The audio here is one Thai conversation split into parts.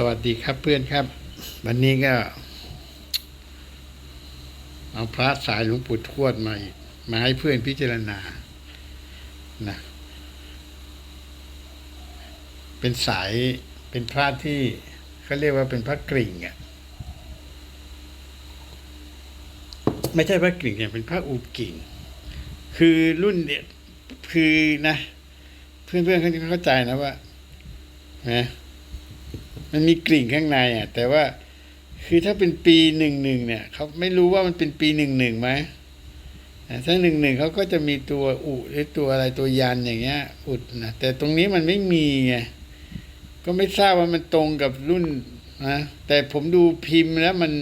สวัสดีครับเพื่อนครับ วันนี้ก็ เอาพระสายหลวงปู่ทวดมาอีกมาให้เพื่อนพิจารณานะเป็นสายเป็นพระที่เขาเรียกว่าเป็นพระกริ่งอะไม่ใช่พระกริ่งเนี่ยเป็นพระอูดกิ่ง คือรุ่นเนี่ยคือนะ เพื่อนๆเขาจะเข้าใจนะว่านะ มันมีกลิ่งข้างในอะ แต่ว่าคือถ้าเป็นปีหนึ่งหนึ่งเนี่ยเขาไม่รู้ว่ามันเป็นปีหนึ่งหนึ่งไหมถ้าหนึ่งหนึ่งเขาก็จะมีตัวอุหรือตัวอะไรตัวยันอย่างเงี้ย อุดนะแต่ตรงนี้มันไม่มีไงก็ไม่ทราบว่ามันตรงกับรุ่นนะแต่ผมดูพิมพ์แล้วมัน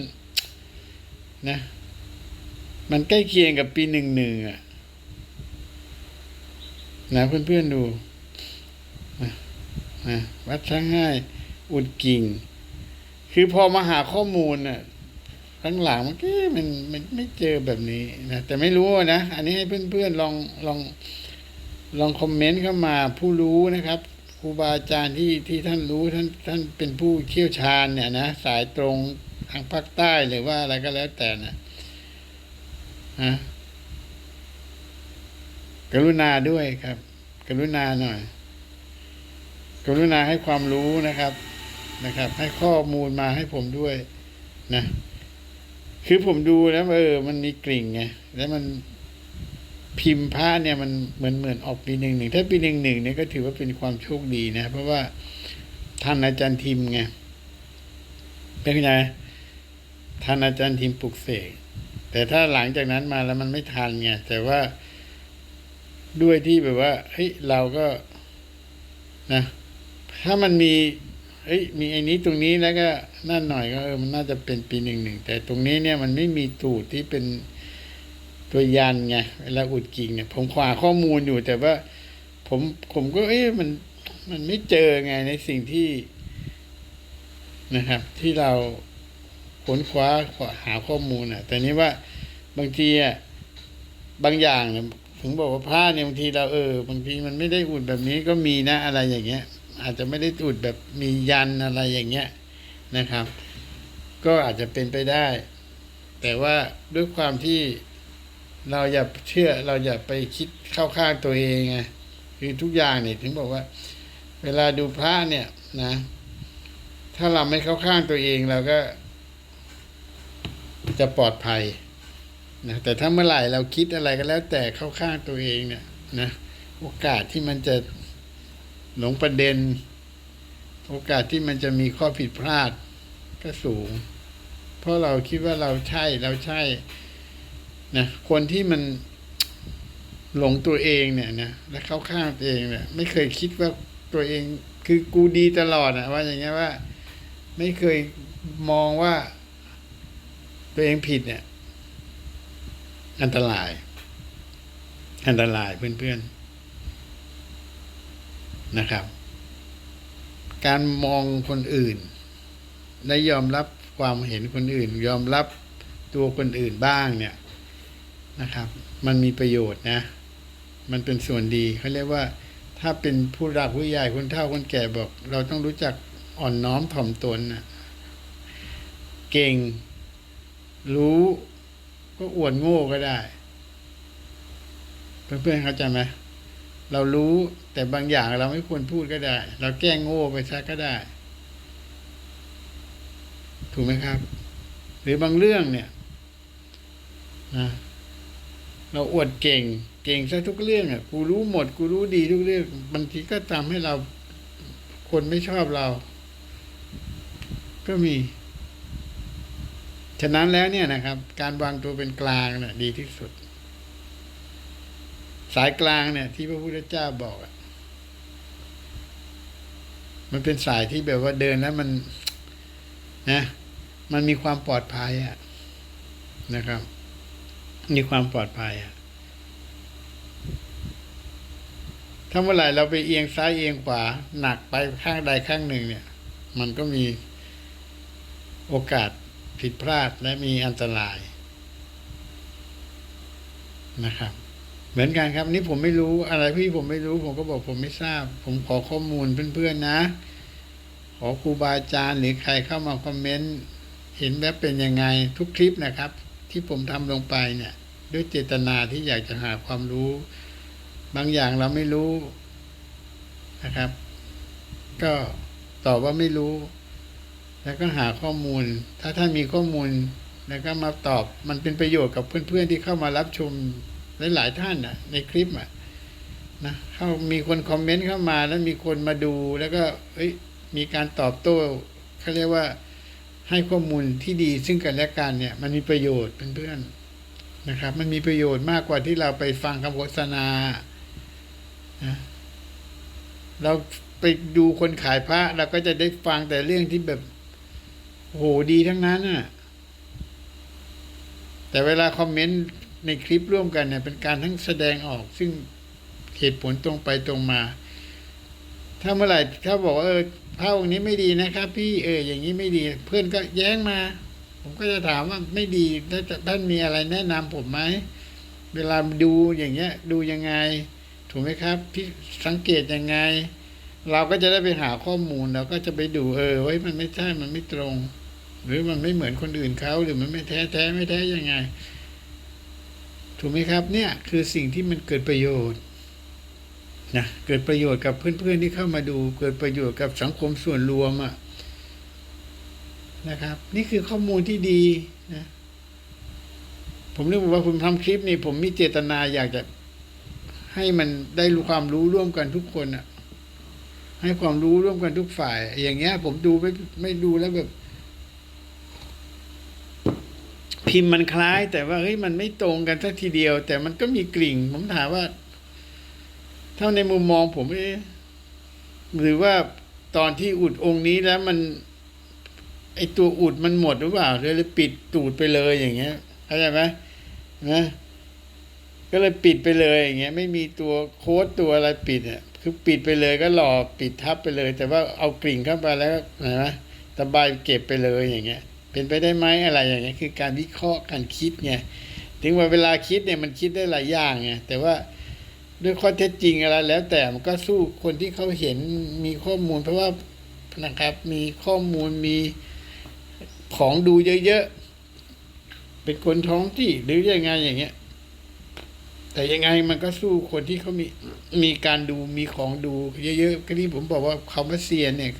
นะมันใกล้เคียงกับปีหนึ่งหนึ่งอะนะเพื่อนๆดูนะนะวัดช่างให้ อุดกิ่ง คือพอมาหาข้อมูลน่ะข้างหลังมันก็มันมันไม่เจอแบบนี้นะแต่ไม่รู้นะ อันนี้ให้เพื่อนๆลองลองลองคอมเมนต์เข้ามาผู้รู้นะครับครูบาอาจารย์ที่ที่ท่านรู้ท่านท่านเป็นผู้เชี่ยวชาญเนี่ยนะสายตรงทางภาคใต้หรือว่าอะไรก็แล้วแต่นะฮะกรุณาด้วยครับ กรุณาหน่อย กรุณาให้ความรู้นะครับ นะครับ ให้ข้อมูลมาให้ผมด้วยนะ คือผมดูแล้วเออ มันมีกลิ่งไงแล้วมันพิมพ์ผ้าเนี่ยมันเหมือนเหมือนออกปีหนึ่งหนึ่งถ้าปีหนึ่งหนึ่งเนี่ยก็ถือว่าเป็นความโชคดีนะ เพราะว่าท่านอาจารย์ทิมไงเป็นไงท่านอาจารย์ทิมปลุกเสกแต่ถ้าหลังจากนั้นมาแล้วมันไม่ทันไงแต่ว่าด้วยที่แบบว่าเฮ้ยเราก็นะ ถ้ามันมี เฮ้ยมีไอ้นี้ตรงนี้แล้วก็นั่นหน่อยก็เออมันน่าจะเป็นปีหนึ่งหนึ่งแต่ตรงนี้เนี่ยมันไม่มีตูดที่เป็นตัวยันไงเวลาอุดกิ่งเนี่ย ผมขวาข้อมูลอยู่แต่ว่า ผมผมก็ เอ๊ะมันมันไม่เจอไงในสิ่งที่นะครับ ที่เราค้นคว้าหาข้อมูลอะ แต่นี้ว่าบางทีอะบางอย่างเนี่ยถึงบอกว่าผ้าเนี่ยบางทีเราเออบางทีมันไม่ได้อุดแบบนี้ก็มีนะอะไรอย่างเงี้ย อาจจะไม่ได้อุดแบบมียันอะไรอย่างเงี้ยนะครับ ก็อาจจะเป็นไปได้ แต่ว่าด้วยความที่เราอย่าเชื่อเราอย่าไปคิดเข้าข้างตัวเองไงคือทุกอย่างเนี่ยถึงบอกว่า เวลาดูพระเนี่ยนะ ถ้าเราไม่เข้าข้างตัวเองเราก็ จะปลอดภัยนะแต่ถ้าเมื่อไหร่เราคิดอะไรก็แล้วแต่เข้าข้างตัวเองเนี่ยนะโอกาสที่มันจะ หลงประเด็น โอกาสที่มันจะมีข้อผิดพลาดก็สูง เพราะเราคิดว่าเราใช่เราใช่นะคนที่มันหลงตัวเองเนี่ยนะและเข้าข้างตัวเองเนี่ย ไม่เคยคิดว่าตัวเองคือกูดีตลอดนะว่าอย่างเงี้ยว่า ไม่เคยมองว่า ตัวเองผิดเนี่ย อันตราย อันตรายเพื่อนๆ นะครับ การมองคนอื่น และยอมรับความเห็นคนอื่น ยอมรับตัวคนอื่นบ้างเนี่ยนะครับ มันมีประโยชน์นะ มันเป็นส่วนดีเขาเรียกว่า ถ้าเป็นผู้รักผู้ใหญ่คนเฒ่าคนแก่บอก เราต้องรู้จักอ่อนน้อมถ่อมตนนะเก่ง รู้ก็อวดโง่ก็ได้ เพื่อนๆเข้าใจไหม เรารู้แต่บางอย่างเราไม่ควรพูดก็ได้ เราแกล้งโง่ไปซะก็ได้ ถูกไหมครับ หรือบางเรื่องเนี่ยนะเราอวดเก่ง เก่งซะทุกเรื่องอะกูรู้หมด กูรู้ดีทุกเรื่องบางทีก็ทำให้เราคนไม่ชอบเรา ก็มี ฉะนั้นแล้วเนี่ยนะครับ การวางตัวเป็นกลางเนี่ยดีที่สุด สายกลางเนี่ย ที่พระพุทธเจ้าบอกอะมันเป็นสายที่แบบว่าเดินแล้วมันนะ มันมีความปลอดภัยอะนะครับ มีความปลอดภัยอะถ้าเมื่อไหร่เราไปเอียงซ้ายเอียงขวาหนักไปข้างใดข้างหนึ่งเนี่ย มันก็มีโอกาสผิดพลาดและมีอันตรายนะครับ เหมือนกันครับนี่ผมไม่รู้อะไรพี่ผมไม่รู้ผมก็บอกผมไม่ทราบ ผมขอข้อมูลเพื่อนๆนะ ขอครูบาอาจารย์หรือใครเข้ามาคอมเมนต์เห็นแล้วเป็นยังไงทุกคลิปนะครับ ที่ผมทำลงไปเนี่ย ด้วยเจตนาที่อยากจะหาความรู้ บางอย่างเราไม่รู้นะครับ ก็ตอบว่าไม่รู้ แล้วก็หาข้อมูล ถ้าท่านมีข้อมูลแล้วก็มาตอบมันเป็นประโยชน์กับเพื่อนๆที่เข้ามารับชม หลายท่านนะในคลิปอะนะเข้ามีคนคอมเมนต์เข้ามาแล้วมีคนมาดูแล้วก็เอ้ยมีการตอบโต้เขาเรียกว่าให้ข้อมูลที่ดีซึ่งกันและกันเนี่ย มันมีประโยชน์เพื่อนๆนะครับ มันมีประโยชน์มากกว่าที่เราไปฟังคำโฆษณานะเราไปดูคนขายพระเราก็จะได้ฟังแต่เรื่องที่แบบโหดีทั้งนั้นน่ะ แต่เวลาคอมเมนต์ ในคลิปร่วมกันเนี่ยเป็นการทั้งแสดงออก ซึ่งเหตุผลตรงไปตรงมา ถ้าเมื่อไหร่ถ้าบอกว่าเออพระองค์นี้ไม่ดีนะครับ พี่เอออย่างนี้ไม่ดี เพื่อนก็แย้งมา ผมก็จะถามว่าไม่ดีแล้วท่านมีอะไรแนะนำผมไหมเวลาดูอย่างเงี้ย ดูยังไง ถูกไหมครับพี่สังเกตยังไง เราก็จะได้ไปหาข้อมูลเราก็จะไปดูเออไว้ยมันไม่ใช่มันไม่ตรง หรือมันไม่เหมือนคนอื่นเขาหรือมันไม่แท้แท้ไม่แท้ยังไง ถูกไหมครับเนี่ยคือสิ่งที่มันเกิดประโยชน์นะเกิดประโยชน์กับเพื่อนๆที่เข้ามาดู เกิดประโยชน์กับสังคมส่วนรวมอะนะครับ นี่คือข้อมูลที่ดีนะผมเรียกว่าผมทำคลิปนี่ผมมีเจตนาอยากจะให้มันได้รู้ความรู้ร่วมกันทุกคนอะให้ความรู้ร่วมกันทุกฝ่าย อย่างเงี้ย ผมดูไม่ไม่ดูแล้วแบบ พิมพ์มันคล้าย แต่ว่าเฮ้ยมันไม่ตรงกันสักทีเดียว แต่มันก็มีกลิ่ง ผมถามว่าถ้าในมุมมองผมเอ๊หรือว่าตอนที่อุดองค์นี้แล้วมัน ไอตัวอุดมันหมดหรือเปล่าเลยเลยปิดตูดไปเลยอย่างเงี้ยเข้าใจไหมนะก็เลยปิดไปเลยอย่างเงี้ยไม่มีตัวโค้ดตัวอะไรปิดอะคือปิดไปเลยก็หล่อปิดทับไปเลย แต่ว่าเอากลิ่งเข้าไปแล้วนไหมตะบายเก็บไปเลยอย่างเงี้ย เป็นไปได้ไหมอะไรอย่างเงี้ยคือการวิเคราะห์การคิดไงถึงว่าเวลาคิดเนี่ยมันคิดได้หลายอย่างไงแต่ว่าด้วยข้อเท็จจริงอะไรแล้วแต่มันก็สู้คนที่เขาเห็นมีข้อมูล เพราะว่านะครับมีข้อมูลมีของดูเยอะๆเป็นคนท้องที่หรือยังไงอย่างเงี้ย แต่ยังไงมันก็สู้คนที่เขามีมีการดูมีของดูเยอะๆก็ที่ผมบอกว่าเขามาเซียนเนี่ย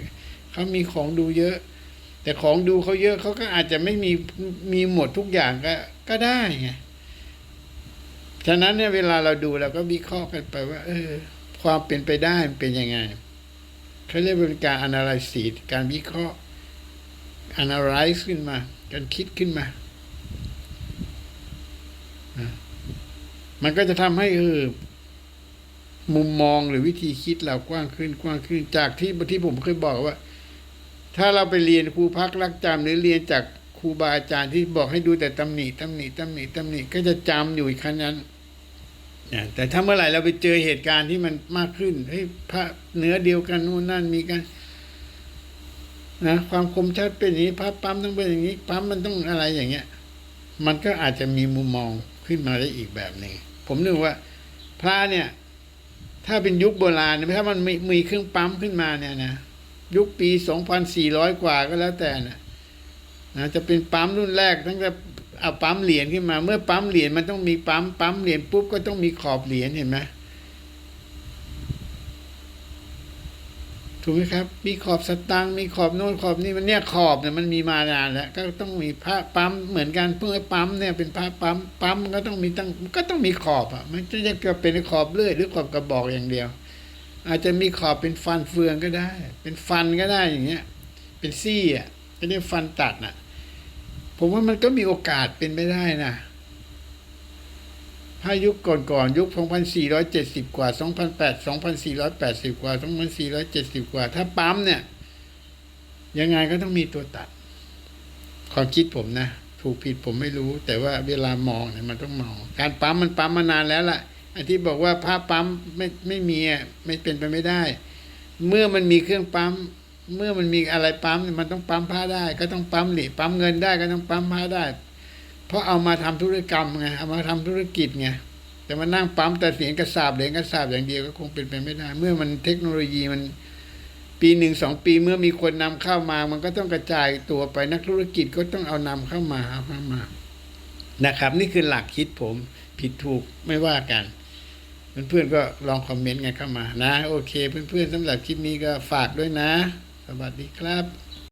เขามีของดูเยอะ แต่ของดูเขาเยอะเขาก็อาจจะไม่มีมีหมดทุกอย่างก็ก็ได้ไงฉะนั้นเนี่ยเวลาเราดูเราก็วิเคราะห์กันไปว่า เออ ความเป็นไปได้มันเป็นยังไงเขาเรียกว่าเป็นการ analysis การวิเคราะห์ analyze ขึ้นมา การคิดขึ้นมา มันก็จะทำให้เออมุมมองหรือวิธีคิดเรากว้างขึ้นกว้างขึ้นจากที่ที่ผมเคยบอกว่า ถ้าเราไปเรียนครูพักรักจำหรือเรียนจากครูบาอาจารย์ที่บอกให้ดูแต่ตำหนิตำหนิตำหนิตำหนิก็จะจำอยู่แค่นั้นนี่ยแต่ถ้าเมื่อไหร่เราไปเจอเหตุการณ์ที่มันมากขึ้นเฮ้ยพระเนื้อเดียวกันนู่นนั่นมีกันนะความคมชัดเป็นอย่างนี้พระปั๊มต้องเป็นอย่างนี้ปั๊มมันต้องอะไรอย่างเงี้ย มันก็อาจจะมีมุมมองขึ้นมาได้อีกแบบหนึ่งผมนึกว่า พระเนี่ย ถ้าเป็นยุคโบราณถ้ามันมีมีเครื่องปั๊มขึ้นมาเนี่ยนะ ยุคปีสองพันสี่ร้อยกว่าก็แล้วแต่นะนะจะเป็นปั๊มรุ่นแรกตั้งแต่เอาปั๊มเหรียญขึ้นมา เมื่อปั๊มเหรียญมันต้องมีปั๊มปั๊มเหรียญปุ๊บก็ต้องมีขอบเหรียญเห็นไหมถูกไหมครับ มีขอบสตังค์มีขอบโน้นขอบนี่มันเนี่ยขอบเนี่ยมันมีมานานแล้วก็ต้องมีผ้าปั๊มเหมือนกันเพื่อปั๊มเนี่ยเป็นผ้าปั๊มปั๊มก็ต้องมีตั้งก็ต้องมีขอบอะมันจะจะเป็นขอบเลื่อยหรือขอบกระบอกอย่างเดียว อาจจะมีขอบเป็นฟันเฟืองก็ได้ เป็นฟันก็ได้อย่างเงี้ย เป็นซี่อะเรียกฟันตัดน่ะ ผมว่ามันก็มีโอกาสเป็นไปได้นะถ้ายุคก่อนๆยุค 2470 กว่า 2008 2480 กว่า 2470 กว่า ถ้าปั๊มเนี่ย ยังไงก็ต้องมีตัวตัด ความคิดผมนะ ถูกผิดผมไม่รู้ แต่ว่าเวลามองเนี่ยมันต้องมอง การปั๊มมันปั๊มมานานแล้วล่ะ ไอ้ที่บอกว่าผ้าปั๊มไม่ไม่มีอะไม่เป็นไปไม่ได้ เมื่อมันมีเครื่องปั๊ม เมื่อมันมีอะไรปั๊มมันต้องปั๊มผ้าได้ ก็ต้องปั๊มหลีปั๊มเงินได้ก็ต้องปั๊มผ้าได้ เพราะเอามาทำธุรกรรมไงเอามาทำธุรกิจไงแต่มานั่งปั๊มแต่เสียงกระสาบเหรียญกระสาบอย่างเดียวก็คงเป็นไปไม่ได้ เมื่อมันเทคโนโลยีมันปปีหนึ่งสองปีเมื่อมีคนนำเข้ามา มันก็ต้องกระจายตัวไปนักธุรกิจก็ต้องเอานำเข้ามาเอาเข้ามานะครับ นี่คือหลักคิดผมผิดถูกไม่ว่ากัน เพื่อนๆก็ลองคอมเมนต์กันเข้ามานะ โอเค เพื่อนๆสำหรับคลิปนี้ก็ฝากด้วยนะ สวัสดีครับ